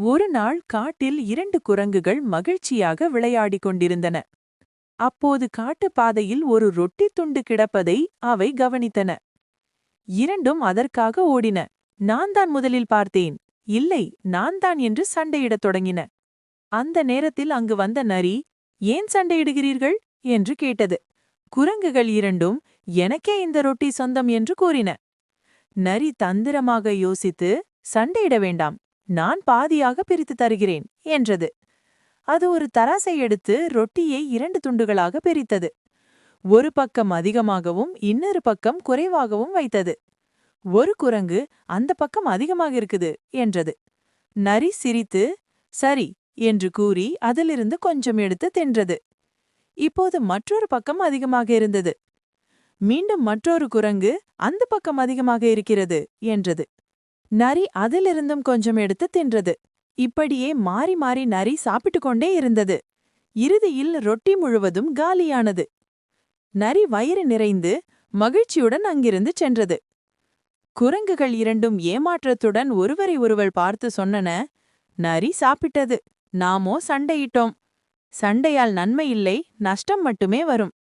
ஒரு நாள் காட்டில் இரண்டு குரங்குகள் மகிழ்ச்சியாக விளையாடிக் கொண்டிருந்தன. அப்போது காட்டுப் பாதையில் ஒரு ரொட்டி துண்டு கிடப்பதை அவை கவனித்தன. இரண்டும் அதற்காக ஓடின. நான் தான் முதலில் பார்த்தேன். இல்லை நான் தான் என்று சண்டையிடத் தொடங்கின. அந்த நேரத்தில் அங்கு வந்த நரி ஏன் சண்டையிடுகிறீர்கள்? என்று கேட்டது. குரங்குகள் இரண்டும் எனக்கே இந்த ரொட்டி சொந்தம் என்று கூறின. நரி தந்திரமாக யோசித்து சண்டையிட வேண்டாம். நான் பாதியாக பிரித்து தருகிறேன் என்றது. அது ஒரு தராசை எடுத்து ரொட்டியை இரண்டு துண்டுகளாக பிரித்தது. ஒரு பக்கம் அதிகமாகவும் இன்னொரு பக்கம் குறைவாகவும் வைத்தது. ஒரு குரங்கு அந்த பக்கம் அதிகமாக இருக்குது என்றது. நரி சிரித்து சரி என்று கூறி அதிலிருந்து கொஞ்சம் எடுத்து தின்றது. இப்போது மற்றொரு பக்கம் அதிகமாக இருந்தது. மீண்டும் மற்றொரு குரங்கு அந்த பக்கம் அதிகமாக இருக்கிறது என்றது. நரி அதிலிருந்தும் கொஞ்சம் எடுத்து தின்றது. இப்படியே மாறி மாறி நரி சாப்பிட்டு கொண்டே இருந்தது. இறுதியில் ரொட்டி முழுவதும் காலியானது. நரி வயிறு நிறைந்து மகிழ்ச்சியுடன் அங்கிருந்து சென்றது. குரங்குகள் இரண்டும் ஏமாற்றத்துடன் ஒருவரை ஒருவர் பார்த்து சொன்னன. நரி சாப்பிட்டது. நாமோ சண்டையிட்டோம். சண்டையால் நன்மை இல்லை நஷ்டம் மட்டுமே வரும்.